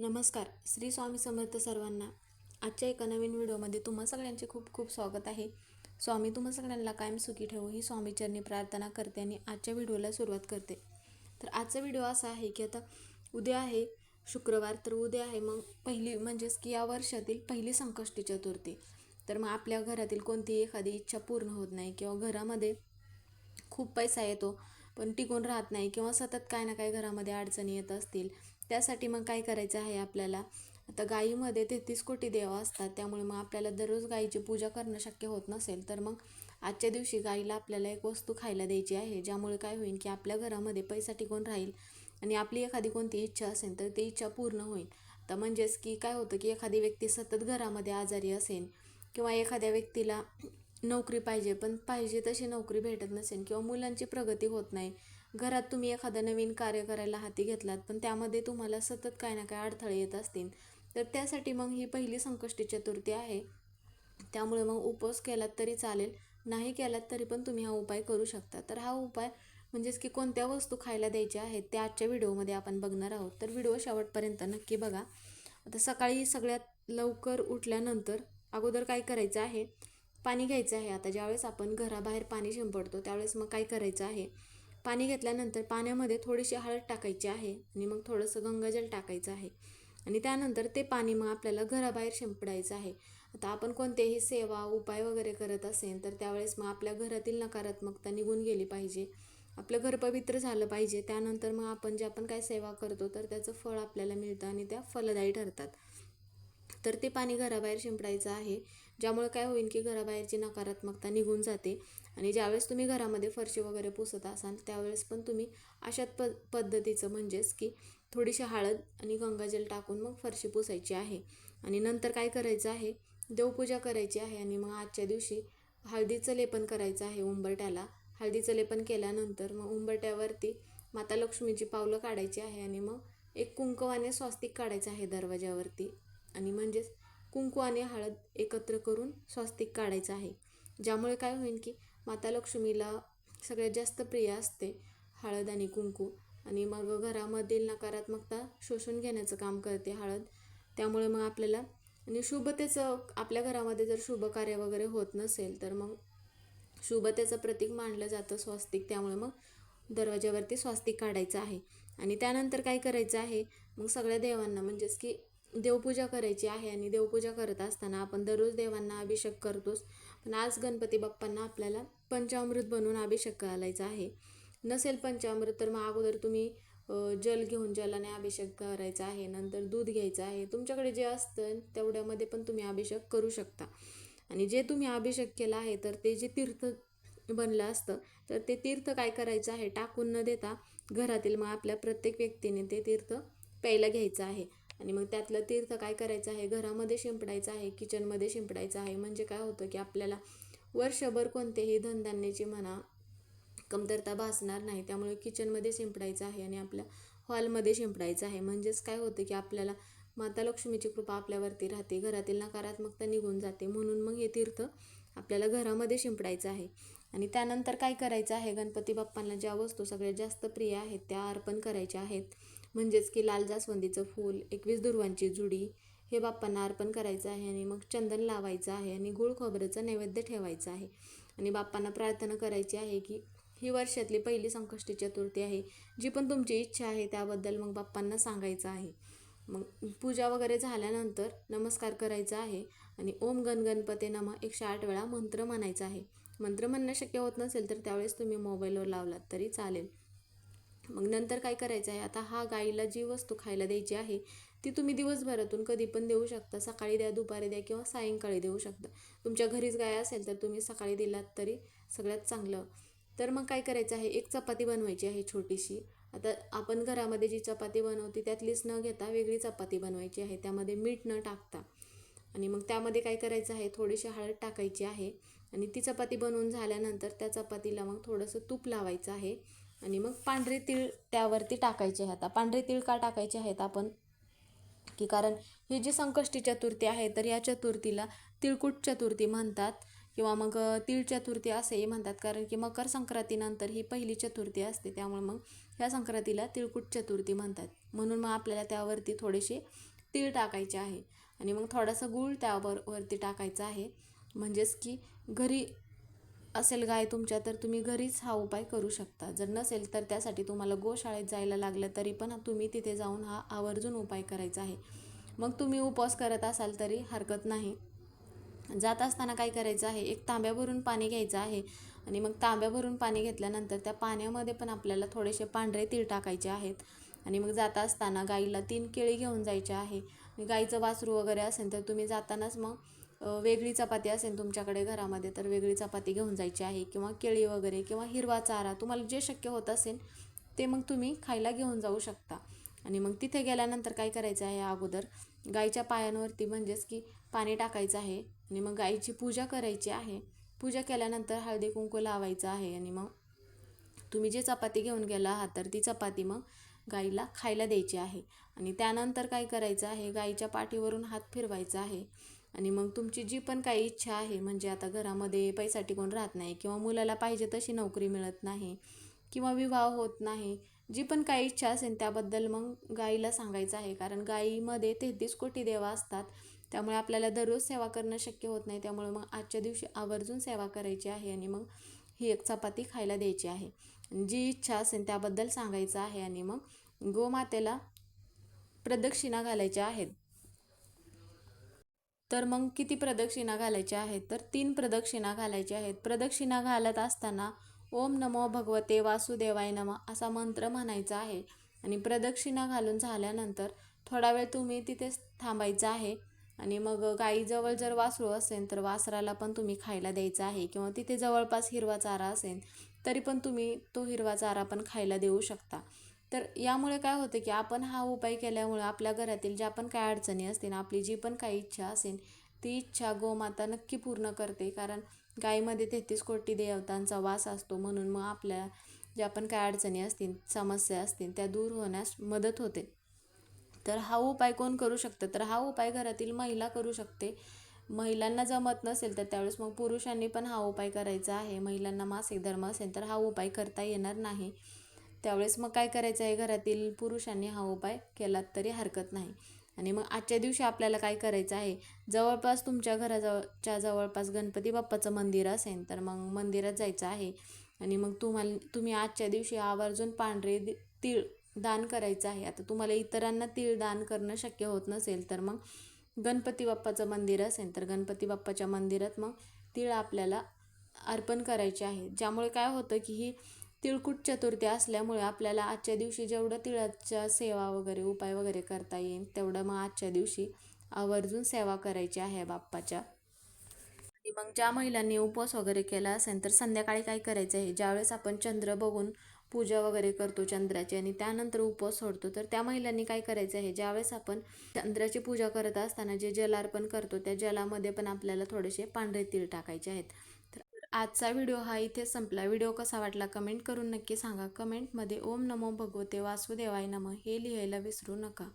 नमस्कार श्री स्वामी समर्थ सर्वांना. आजच्या एका नवीन व्हिडिओमध्ये तुम्हा सगळ्यांचे खूप खूप स्वागत आहे. स्वामी तुम्हा सगळ्यांना कायम सुखी ठेवू ही स्वामीचरणी प्रार्थना करते आणि आजच्या व्हिडिओला सुरुवात करते. तर आजचा व्हिडिओ असा आहे की आता उद्या आहे शुक्रवार तर उद्या आहे मग पहिली म्हणजेच की या वर्षातील पहिली संकष्टी चतुर्थी. तर मग आपल्या घरातील कोणतीही एखादी इच्छा पूर्ण होत नाही किंवा घरामध्ये खूप पैसा येतो पण टिकून राहत नाही किंवा सतत काय ना काय घरामध्ये अडचणी येत असतील त्यासाठी मग काय करायचं आहे आपल्याला? आता गाईमध्ये तेहतीस कोटी देव असतात त्यामुळे मग आपल्याला दररोज गाईची पूजा करणं शक्य होत नसेल तर मग आजच्या दिवशी गाईला आपल्याला एक वस्तू खायला द्यायची आहे ज्यामुळे काय होईल की आपल्या घरामध्ये पैसा टिकून राहील आणि आपली एखादी कोणती इच्छा असेल तर ती इच्छा पूर्ण होईल. तर म्हणजेच की काय होतं की एखादी व्यक्ती सतत घरामध्ये आजारी असेल किंवा एखाद्या व्यक्तीला नोकरी पाहिजे पण पाहिजे तशी नोकरी भेटत नसेल किंवा मुलांची प्रगती होत नाही घरात तुम्ही एखादं नवीन कार्य करायला हाती घेतलात पण त्यामध्ये तुम्हाला सतत काय ना काय अडथळे येत असतील. तर त्यासाठी मग ही पहिली संकष्टी चतुर्थी आहे. त्यामुळे मग उपवास केलात तरी चालेल नाही केलात तरी पण तुम्ही हा उपाय करू शकता. तर हा उपाय म्हणजेच की कोणत्या वस्तू खायला द्यायच्या आहेत त्या आजच्या व्हिडिओमध्ये आपण बघणार आहोत. तर व्हिडिओ शेवटपर्यंत नक्की बघा. आता सकाळी सगळ्यात लवकर उठल्यानंतर अगोदर काय करायचं आहे? पाणी घ्यायचं आहे. आता ज्यावेळेस आपण घराबाहेर पाणी शिंपडतो त्यावेळेस मग काय करायचं आहे? पाणी घेतल्यानंतर पाण्यामध्ये थोडीशी हळद टाकायची आहे आणि मग थोडंसं गंगाजल टाकायचं आहे. आणि त्यानंतर ते पाणी मग आपल्याला घराबाहेर शिंपडायचं आहे. आता आपण कोणतेही सेवा उपाय वगैरे करत असेल तर त्यावेळेस मग आपल्या घरातील नकारात्मकता निघून गेली पाहिजे. आपलं घर पवित्र झालं पाहिजे. त्यानंतर मग आपण जे आपण काय सेवा करतो तर त्याचं फळ आपल्याला मिळतं आणि त्या फलदायी ठरतात. तर ते पाणी घराबाहेर शिंपडायचं आहे. ज्यामुळे काय होईल की घराबाहेरची नकारात्मकता निघून जाते. आणि ज्यावेळेस तुम्ही घरामध्ये फरशी वगैरे पुसत असाल त्यावेळेस पण तुम्ही अशाच प पद्धतीचं म्हणजेच की थोडीशी हळद आणि गंगाजल टाकून मग फरशी पुसायची आहे. आणि नंतर काय करायचं आहे? देवपूजा करायची आहे आणि मग आजच्या दिवशी हळदीचं लेपन करायचं आहे उंबरट्याला हळदीचं लेपन केल्यानंतर मग उंबरट्यावरती माता लक्ष्मीची पावलं काढायची आहे आणि मग एक कुंकवाने स्वास्तिक काढायचं आहे दरवाज्यावरती. आणि म्हणजेच कुंकू आणि हळद एकत्र करून स्वास्तिक काढायचं आहे. ज्यामुळे काय होईल की माता लक्ष्मीला सगळ्यात जास्त प्रिय असते हळद आणि कुंकू. आणि मग घरामधील नकारात्मकता शोषून घेण्याचं काम करते हळद. त्यामुळे मग आपल्याला आणि शुभतेचं आपल्या घरामध्ये जर शुभ कार्य वगैरे होत नसेल तर मग शुभतेचं प्रतीक मानलं जातं स्वास्तिक. त्यामुळे मग दरवाज्यावरती स्वास्तिक काढायचं आहे. आणि त्यानंतर काय करायचं आहे? मग सगळ्या देवांना म्हणजेच की देवपूजा करायची आहे आणि देवपूजा करत असताना आपण दररोज देवांना अभिषेक करतोच. पण आज गणपती बाप्पांना आपल्याला पंचामृत बनवून अभिषेक घालायचा आहे. नसेल पंचामृत तर मग अगोदर तुम्ही जल घेऊन जलाने अभिषेक करायचा आहे. नंतर दूध घ्यायचं आहे. तुमच्याकडे जे असतं तेवढ्यामध्ये पण तुम्ही अभिषेक करू शकता. आणि जे तुम्ही अभिषेक केला आहे तर ते जे तीर्थ बनलं असतं तर ते तीर्थ काय करायचं आहे टाकून न देता घरातील मग आपल्या प्रत्येक व्यक्तीने ते तीर्थ प्यायला घ्यायचं आहे. आणि मग त्यातलं तीर्थ काय करायचं आहे? घरामध्ये शिंपडायचं आहे किचनमध्ये शिंपडायचं आहे? म्हणजे काय होतं की आपल्याला वर्षभर कोणतेही धनधान्याची म्हणा कमतरता भासणार नाही. त्यामुळे किचनमध्ये शिंपडायचं आहे आणि आपल्या हॉलमध्ये शिंपडायचं आहे. म्हणजेच काय होतं की आपल्याला माता लक्ष्मीची कृपा आपल्यावरती राहते. घरातील नकारात्मकता निघून जाते. म्हणून मग हे तीर्थ आपल्याला घरामध्ये शिंपडायचं आहे. आणि त्यानंतर काय करायचं आहे? गणपती बाप्पांना ज्या वस्तू सगळ्यात जास्त प्रिय आहेत त्या अर्पण करायच्या आहेत. म्हणजेच की लाल जास्वंदीचं फूल एकवीस दुर्वांची जुडी हे बाप्पांना अर्पण करायचं आहे आणि मग चंदन लावायचं आहे आणि गुळ खोबऱ्याचं नैवेद्य ठेवायचं आहे. आणि बाप्पांना प्रार्थना करायची आहे की ही वर्षातली पहिली संकष्टी चतुर्थी आहे जी पण तुमची इच्छा आहे त्याबद्दल मग बाप्पांना सांगायचं आहे. मग पूजा वगैरे झाल्यानंतर नमस्कार करायचा आहे आणि ओम गण गणपते नमा एकशे आठ वेळा मंत्र म्हणायचा आहे. मंत्र म्हणणं शक्य होत नसेल तर त्यावेळेस तुम्ही मोबाईलवर लावलात तरी चालेल. मग नंतर काय करायचं आहे आता हा गाईला जी वस्तू खायला द्यायची आहे ती तुम्ही दिवसभरातून कधी पण देऊ शकता. सकाळी द्या दुपारी द्या किंवा सायंकाळी देऊ शकता. तुमच्या घरीच गाय असेल तर तुम्ही सकाळी दिलात तरी सगळ्यात चांगलं. तर मग काय करायचं आहे? एक चपाती बनवायची आहे छोटीशी. आता आपण घरामध्ये जी चपाती बनवते त्यातलीच न घेता वेगळी चपाती बनवायची आहे. त्यामध्ये मीठ न टाकता. आणि मग त्यामध्ये काय करायचं आहे? थोडीशी हळद टाकायची आहे. आणि ती चपाती बनवून झाल्यानंतर त्या चपातीला मग थोडंसं तूप लावायचं आहे. आणि मग पांढरे तीळ त्यावरती टाकायचे आहेत. आता पांढरे तीळ का टाकायचे आहेत आपण? की कारण ही जी संकष्टी चतुर्थी आहे तर या चतुर्थीला तिळकुट चतुर्थी म्हणतात किंवा मग तीळ चतुर्थी असेही म्हणतात. कारण की मकर संक्रांतीनंतर ही पहिली चतुर्थी असते त्यामुळे मग ह्या संक्रांतीला तिळकुट चतुर्थी म्हणतात. म्हणून मग आपल्याला त्यावरती थोडेसे तीळ टाकायचे आहे. आणि मग थोडासा गूळ त्यावर वरती टाकायचा आहे. म्हणजेच की घरी असेल गाय तुमच्या तर तुम्ही घरीच हा उपाय करू शकता. जर नसेल तर त्यासाठी तुम्हाला गोशाळेत जायला लागलं तरी पण तुम्ही तिथे जाऊन हा आवर्जून उपाय करायचा आहे. मग तुम्ही उपवास करत असाल तरी हरकत नाही. जात असताना काय करायचं आहे? एक तांब्या भरून पाणी घ्यायचं आहे आणि मग तांब्या भरून पाणी घेतल्यानंतर त्या पाण्यामध्ये पण आपल्याला थोडेसे पांढरे तीळ टाकायचे आहेत आणि मग जात असताना गाईला तीन केळी घेऊन जायचे आहे. गाईचं वासरू वगैरे असेल तर तुम्ही जातानाच मग वेगळी चपाती असेल तुमच्याकडे घरामध्ये तर वेगळी चपाती घेऊन जायची आहे किंवा केळी वगैरे किंवा हिरवा चारा तुम्हाला जे शक्य होत असेल ते मग तुम्ही खायला घेऊन जाऊ शकता. आणि मग तिथे गेल्यानंतर काय करायचं आहे अगोदर गाईच्या पायांवरती म्हणजेच की पाणी टाकायचं आहे आणि मग गाईची पूजा करायची आहे. पूजा केल्यानंतर हळदी कुंकू लावायचं आहे आणि मग तुम्ही जे चपाती घेऊन गेला आहात तर ती चपाती मग गाईला खायला द्यायची आहे. आणि त्यानंतर काय करायचं आहे गाईच्या पाठीवरून हात फिरवायचा आहे. आणि मग तुमची जी पण काही इच्छा आहे म्हणजे आता घरामध्ये पैसा टिकून राहत नाही किंवा मुलाला पाहिजे तशी नोकरी मिळत नाही किंवा विवाह होत नाही जी पण काही इच्छा असेल त्याबद्दल मग गाईला सांगायचं आहे. कारण गाईमध्ये तेहतीस कोटी देवा असतात त्यामुळे आपल्याला दररोज सेवा करणं शक्य होत नाही. त्यामुळे मग आजच्या दिवशी आवर्जून सेवा करायची आहे आणि मग ही एक चपाती खायला द्यायची आहे. जी इच्छा असेल त्याबद्दल सांगायचं आहे आणि मग गोमातेला प्रदक्षिणा घालायच्या आहेत. तर मग किती प्रदक्षिणा घालायच्या आहेत? तर तीन प्रदक्षिणा घालायच्या आहेत. प्रदक्षिणा घालत असताना ओम नमो भगवते वासुदेवाय नम असा मंत्र म्हणायचा आहे. आणि प्रदक्षिणा घालून झाल्यानंतर थोडा वेळ तुम्ही तिथेच थांबायचं आहे. आणि मग गाईजवळ जर वासरू असेल तर वासराला पण तुम्ही खायला द्यायचं आहे. किंवा तिथे जवळपास हिरवा चारा असेल तरी पण तुम्ही तो हिरवा चारा पण खायला देऊ शकता. तर यामुळे काय होतं की आपण हा उपाय केल्यामुळे आपल्या घरातील ज्या पण काय अडचणी असतील आपली जी पण काही इच्छा असेल ती इच्छा गोमाता नक्की पूर्ण करते. कारण गायीमध्ये तेहतीस कोटी देवतांचा वास असतो म्हणून मग आपल्या ज्या पण काय अडचणी असतील समस्या असतील त्या दूर होण्यास मदत होते. तर हा उपाय कोण करू शकतं? तर हा उपाय घरातील महिला करू शकते. महिलांना जमत नसेल तर त्यावेळेस मग पुरुषांनी पण हा उपाय करायचा आहे. महिलांना मासिक धर्म असेल तर हा उपाय करता येणार नाही. त्यावेळेस मग काय करायचं आहे? घरातील पुरुषांनी हा उपाय केलात तरी हरकत नाही. आणि मग आजच्या दिवशी आपल्याला काय करायचं आहे? जवळपास तुमच्या घराजवळच्या जवळपास गणपती बाप्पाचं मंदिर असेल तर मग मंदिरात जायचं आहे. आणि मग तुम्हाला तुम्ही आजच्या दिवशी आवर्जून पांढरे दि- तीळ दान करायचं आहे. आता तुम्हाला इतरांना तीळ दान करणं शक्य होत नसेल तर मग गणपती बाप्पाचं मंदिर असेल तर गणपती बाप्पाच्या मंदिरात मग तीळ आपल्याला अर्पण करायचे आहे. ज्यामुळे काय होतं की ही तिळकुट चतुर्थी असल्यामुळे आपल्याला आजच्या दिवशी जेवढं तिळाच्या सेवा वगैरे उपाय वगैरे करता येईल तेवढं मग आजच्या दिवशी आवर्जून सेवा करायची आहे बाप्पाच्या. आणि मग ज्या महिलांनी उपवास वगैरे केला असेल तर संध्याकाळी काय करायचं आहे? ज्यावेळेस आपण चंद्र बघून पूजा वगैरे करतो चंद्राची आणि त्यानंतर उपवास सोडतो तर त्या महिलांनी काय करायचं आहे? ज्यावेळेस आपण चंद्राची पूजा करत असताना जे जल अर्पण करतो त्या जलामध्ये पण आपल्याला थोडेसे पांढरे तीळ टाकायचे आहेत. आजचा व्हिडिओ हा इथे संपला. व्हिडिओ कसा वाटला कमेंट करून नक्की सांगा. कमेंटमध्ये ओम नमो भगवते वासुदेवाय नम हे लिहायला विसरू नका.